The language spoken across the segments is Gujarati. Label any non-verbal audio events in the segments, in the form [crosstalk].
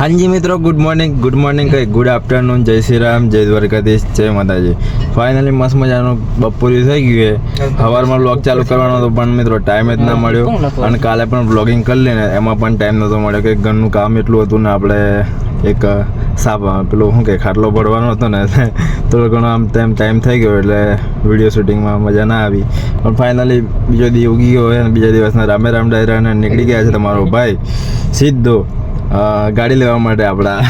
હાજી મિત્રો ગુડ મોર્નિંગ ગુડ મોર્નિંગ કઈ ગુડ આફ્ટરનૂન જય શ્રી રામ જય દ્વારકાધીશ જય માતાજી. ફાઇનલી મસ્ત મજાનું બપોરી થઈ ગયું છે. સવારમાં બ્લોગ ચાલુ કરવાનો હતો પણ મિત્રો ટાઈમ જ ના મળ્યો. અને કાલે પણ બ્લોગિંગ કરી લે ને એમાં પણ ટાઈમ નહોતો મળ્યો કે ઘરનું કામ એટલું હતું ને આપણે એક સાપ પેલું શું કે ખાટલો પડવાનો હતો ને [laughs] થોડો ઘણો આમ ટાઈમ ટાઈમ થઈ ગયો એટલે વીડિયો શૂટિંગમાં મજા ના આવી. પણ ફાઇનલી બીજો દી ઉગી ગયો હોય અને બીજા દિવસના રામે રામ ડાયરાને નીકળી ગયા છે તમારો ભાઈ. સીધો. ગાડી લેવા માટે આપણા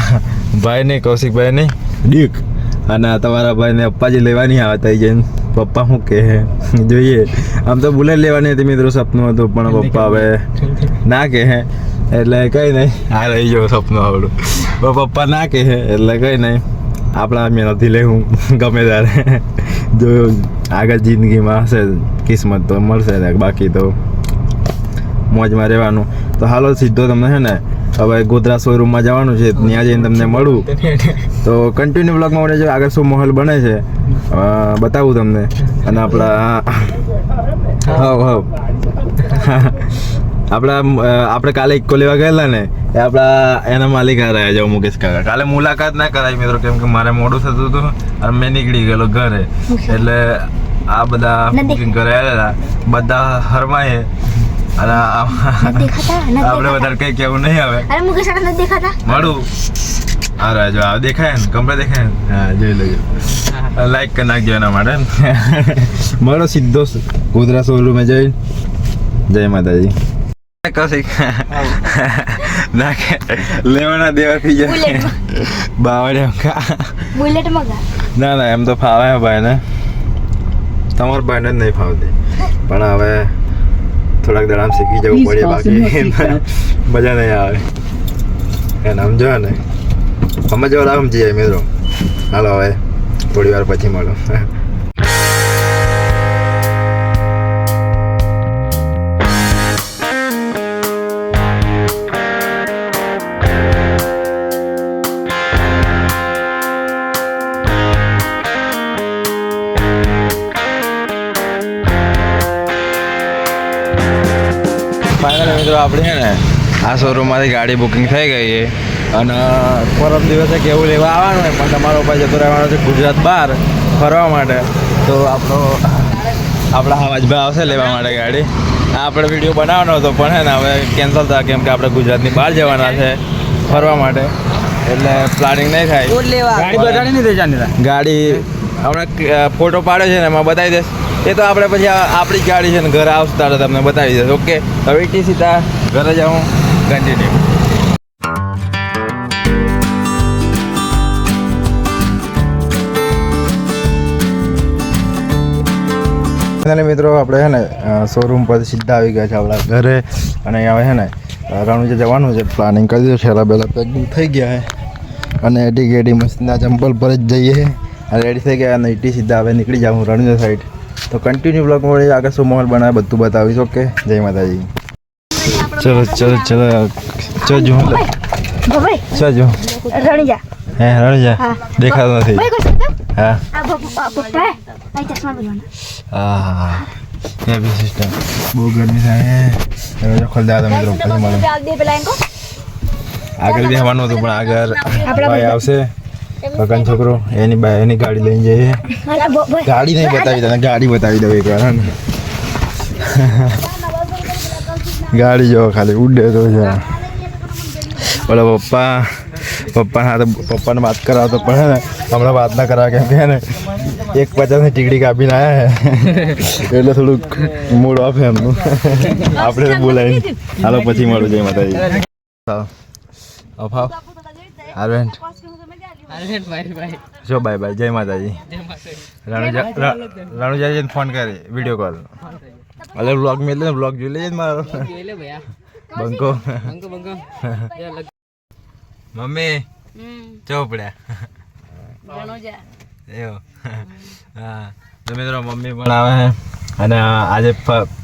ભાઈને કૌશિકભાઈને. ડ્યુક અને તમારા ભાઈને અપ્પાજી લેવાની આવે તઈ જઈને પપ્પા શું કહે? જોઈએ. આમ તો બુલેટ લેવાની હતી મિત્રો સપનું હતું પણ પપ્પા હવે ના કહે. એટલે કંઈ નહીં. આ રહી ગયો સપનું આવડું. પણ પપ્પા ના કહે એટલે કંઈ નહીં. આપણા મહેનતથી લેવું. ગમે ત્યારે. જો આગળ જિંદગીમાં હશે કિસ્મત તો મળશે બાકી તો મોજમાં રહેવાનું. તો હાલો સીધો તમને છે ને હવે ગોધરા શોરૂમમાં જવાનું છે ત્યાં જઈને તમને મળું. તો કન્ટિન્યુ બ્લોગમાં છે આગળ શું માહોલ બને છે બતાવું તમને. અને આપણા હવ હવ આપણા આપણે કાલે ઇક્કો લેવા ગયેલા ને એ આપણા એના માલિક રહ્યા છે મુકેશ કાકા. કાલે મુલાકાત ના કરાવી મિત્રો કેમ કે મારે મોડું થતું હતું અને મેં નીકળી ગયેલો ઘરે. એટલે આ બધા બુકિંગ કરાયેલા બધા હરમાએ નથી આપણે. વધારે કઈ કેવું નહીં આવે અરે મુકેશ નથી દેખાતા? મળું. અરે જો આ દેખાય ને કમરે દેખાય ને. હા જોઈ લેજો. લાઈક કરી નાખજો એના માટે. મળો સીધો ગોધરા શોરૂમે જઈ જય માતાજી. કૌશિક ના કે લેવાના દેવા થઈ જાય. બાવડે બુલેટ મગા ના ના એમ તો ફાવે હે ભાઈને. તમારા ભાઈને જ નહીં ફાવતી. પણ હવે થોડાક દડામ શીખી જવું પડે બાકી મજા નહીં આવે એને સમજો ને સમજવા રામ જઈએ મિત્રો હાલો હવે થોડી વાર પછી મળો ફાઇનલ મિત્રો આપણે છે ને આ શોરૂમમાંથી ગાડી બુકિંગ થઈ ગઈ છે. અને પરમ દિવસે કેવું લેવા આવવાનું હોય પણ તમારો ભાઈ જતો રહેવાનો છે ગુજરાત બહાર ફરવા માટે. તો આપણો આપણા હવાજભાઈ આવશે લેવા માટે ગાડી. આ આપણે વીડિયો બનાવવાનો હતો પણ હે ને હવે કેન્સલ થાય કેમ કે આપણે ગુજરાતની બહાર જવાના છે ફરવા માટે. એટલે પ્લાનિંગ નહીં થાય. ગાડી નહીં ગાડી હમણાં ફોટો પાડ્યો છે ને એમાં બતાવી દઈશ. એ તો આપણે પછી આપણી ગાડી છે ને ઘરે આવશે ત્યારે તમને બતાવી દઈશ. ઓકે હવે ટી સીધા ઘરે જાઉં કન્ટિન્યુ અને મિત્રો, આપણે છે ને શોરૂમ પર સીધા આવી ગયા છે આપણા ઘરે. અને હવે છે ને રણુજે જવાનું છે પ્લાનિંગ કરી દીધું છેલ્લા પહેલાં પેકિંગ થઈ ગયા છે. અને એડી ગેડી મસ્તના ચંપલ પર જ જઈએ. રેડી થઈ ગયા અને ઇટી સીધા હવે નીકળી જાઉં રણુજા સાઈડ તો કન્ટિન્યુ બ્લોગ મળે આગળ શું માહોલ બનાવે બધું બતાવીશ ઓકે જય માતાજી. ચલો ચલો ચલો. ચજો ભાઈ ચજો રણજા હે રણજા દેખાતો નથી. હા. હા? હા હેવી સિસ્ટમ બહુ ગરમી થાય હવે જો ખોલ દે મિત્રો પછી મળે આગળ બી હવાનું હતું પણ આગળ ભાઈ આવશે. કકન છોકરો એની બા એની ગાડી લઈને જઈએ ગાડી નહીં બતાવી તને ગાડી બતાવી દઉં એકવાર ને. ગાડી જો ખાલી ઉડે તો છે બોલો પપ્પા પપ્પા હા તો પપ્પાને વાત કરાવતો પણ ને હમણાં વાત ના કરાવે કેમ કે ને એક પચાસની ટીકડી કાપીને આવ્યા હે એટલે થોડુંક મૂડ ઓફ એમનું. આપણે તો બોલાવી હાલો પછી મળું જય માતાજી. અફાવ આરવેન્ટ જો બાય બાય જય માતાજી. રાણુજા રણુજાજીને ફોન કરી વીડિયો કોલ અલે બ્લોગ મેં એટલે બ્લોગ જોઈ લેજે મારો. બંકો. મમ્મી ચોપડ્યા એવો. હા. તો મિત્રો મમ્મી પણ આવે છે અને આજે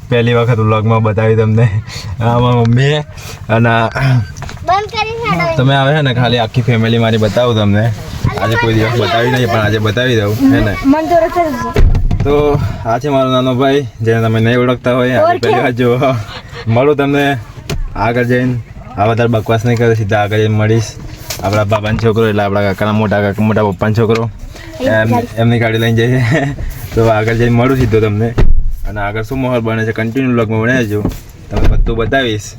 પહેલી વખત વ્લોગમાં બતાવી તમને. આમાં મમ્મી અને તમે આવે છે ને ખાલી આખી ફેમિલી મારી બતાવું તમને. આજે કોઈ દિવસ બતાવી નહીં પણ આજે બતાવી દઉં હે ને? તો આ છે મારો નાનો ભાઈ જેને તમે નહીં ઓળખતા હોય પહેલી વાર જો મળું તમને. આગળ જઈને આ વધારે બકવાસ નહીં કરે સીધા આગળ જઈને મળીશ. આપણા બાબાનો છોકરો એટલે આપણા કાકાના મોટા કાકા મોટા પપ્પાનો છોકરો. એમ એમની ગાડી લઈને જઈએ. [laughs] તો આગળ જઈને મળું સીધો તમને. અને આગળ શું માહોલ બને છે કન્ટિન્યુ બ્લોગમાં બનાવજો તમને બધું બતાવીશ.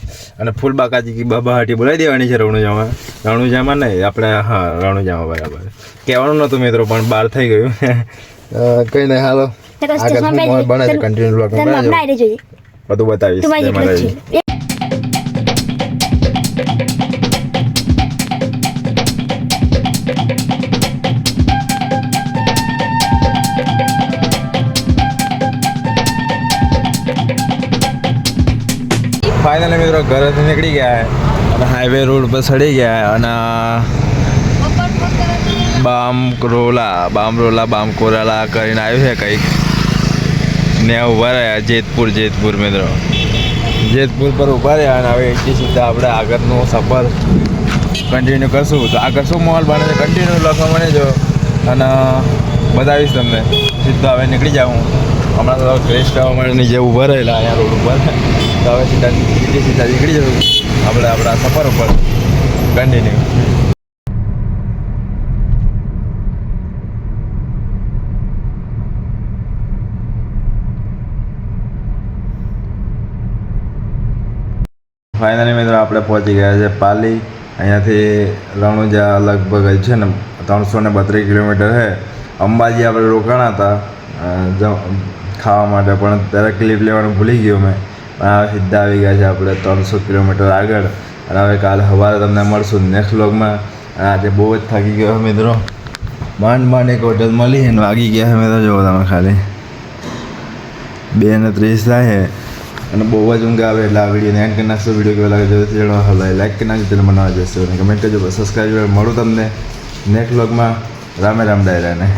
અને ફૂલ બાકાજી કી બાબાહાટી બોલાવી દેવાની છે રણુજામાં. રણુજામાં નહીં આપણે હા રણુજામાં બરાબર. કહેવાનું નહોતું મિત્રો પણ બહાર થઈ ગયું. કંઈ નહીં હાલો. આગળ બને છે કન્ટિન્યુ બધું બતાવીશ ફાઇનલી મિત્રો ઘરેથી નીકળી ગયા અને હાઈવે રોડ પર ચડી ગયા અને બામ રોલા બામ રોલા, બામ કોરાલા કરીને આવ્યું છે કંઈક. ને ઊભા રહ્યા જેતપુર જેતપુર મિત્રો. જેતપુર પર ઊભા રહ્યા અને હવે એટલી સીધા આપણે આગળનો સફર કન્ટિન્યુ કરશું. તો આગળ શું માહોલ બને છે કન્ટિન્યુ લખવા મને જો. અને બતાવીશ તમને. સીધા હવે નીકળી જાઉં. હમણાં તો ક્રેસ્ટ ટાવર નીચે ઊભા રહેલા અહીંયા રોડ ઉપર. તો હવે સીધા સીધી સીધા નીકળી જવું આપણે આપણા સફર ઉપર કન્ટિન્યુ ફાઇનલી મિત્રો, આપણે પહોંચી ગયા છે પાલી. અહીંયાથી રણુજા લગભગ છે ને, ત્રણસો ને બત્રીસ કિલોમીટર છે. અંબાજી આપણે રોકાણા હતા. ખાવા માટે પણ ત્યારે ક્લિપ લેવાનું ભૂલી ગયો મેં. હવે સીધા આવી ગયા છે આપણે ત્રણસો કિલોમીટર આગળ. અને હવે કાલે સવારે તમને મળશું નેક્સ્ટ વ્લોગમાં અને આજે બહુ જ થાકી ગયો છે મિત્રો. માંડ માંડ એક હોટલ મળી અને વાગી ગયા છે મિત્રો, જુઓ તમે ખાલી. બે ને ત્રીસ થાય અને બહુ જ ઊંઘ આવે એટલે આ વિડીયોને એન્ડ કરી નાખશો. વીડિયો કેવો લાગે જો ચેનલ હલાય લાઈક કરી નાખજો. તેને બનાવવા જશો અને કમેન્ટ કરજો. સબસ્ક્રાઈબ મળું તમને નેક્સ્ટ વ્લોગમાં રામે રામ ડાયરાને.